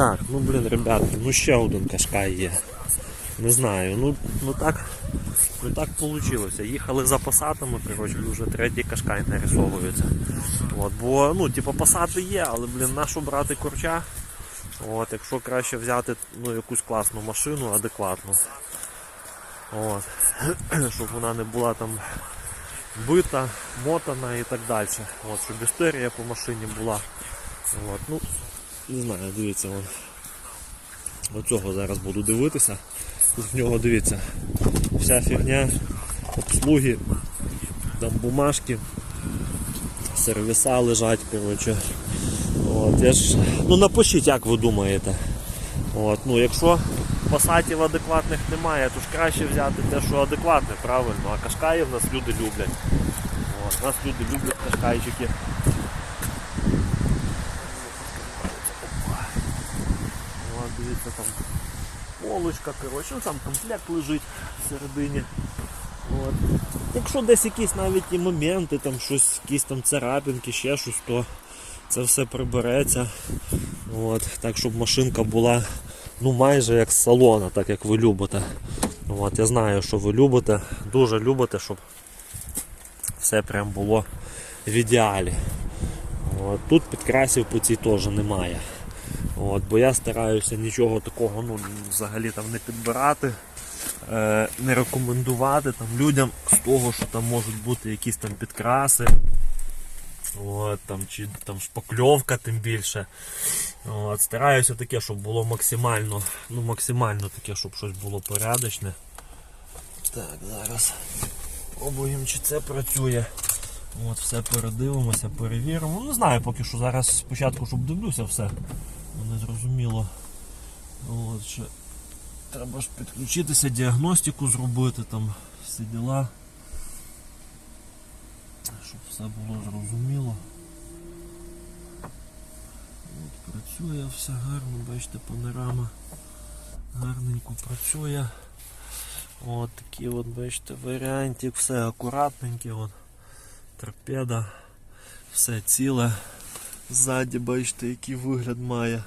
Так, ну блін, ребятки, ну ще один кашкай є. Не знаю, ну, ну так. Ну так вийшло. Їхали за пасатами, коротше, вже третій кашкай нарисовується. От, бо, ну, типу, пасати є, але, блін, нашу брати корча. От, якщо краще взяти ну, якусь класну машину, адекватну. От, щоб вона не була там бита, мотана і так далі. От, щоб історія по машині була. От, ну, не знаю, дивіться, вон. Оцього зараз буду дивитися. Тут в нього дивіться, вся фігня, обслуги, там бумажки, сервіса лежать, коротше. От, я ж, ну напишіть, як ви думаєте. От, ну, якщо пасатів адекватних немає, то ж краще взяти те, що адекватне, правильно, а кашкаїв нас люди люблять. От, нас люди люблять кашкайчики. От, там полочка, коротше, ну, там комплект лежить всередині. От. Якщо десь якісь навіть і моменти, там щось, якісь там царапинки, ще щось, то це все прибереться. От. Так, щоб машинка була ну, майже як з салона, так як ви любите. От. Я знаю, що ви любите, дуже любите, щоб все прям було в ідеалі. От. Тут підкрасів по цій теж немає. От, бо я стараюся нічого такого ну, взагалі там не підбирати, е, не рекомендувати там, людям з того, що там можуть бути якісь там підкраси. От, там, чи там шпакльовка тим більше. От, стараюся таке, щоб було максимально, ну максимально таке, щоб щось було порядочне. Так, зараз пробуємо, чи це працює. От, все передивимося, перевіримо. Ну, не знаю поки що зараз спочатку, щоб дивлюся все. Ну, Не зрозуміло. От, ще треба ж підключитися, діагностику зробити, там всі діла. Щоб все було зрозуміло. От, працює все гарно, бачите, панорама гарненько працює. От такий от, бачите, варіантик, все акуратненький. От. Торпеда, все ціле. Ззаді бачите, який вигляд має.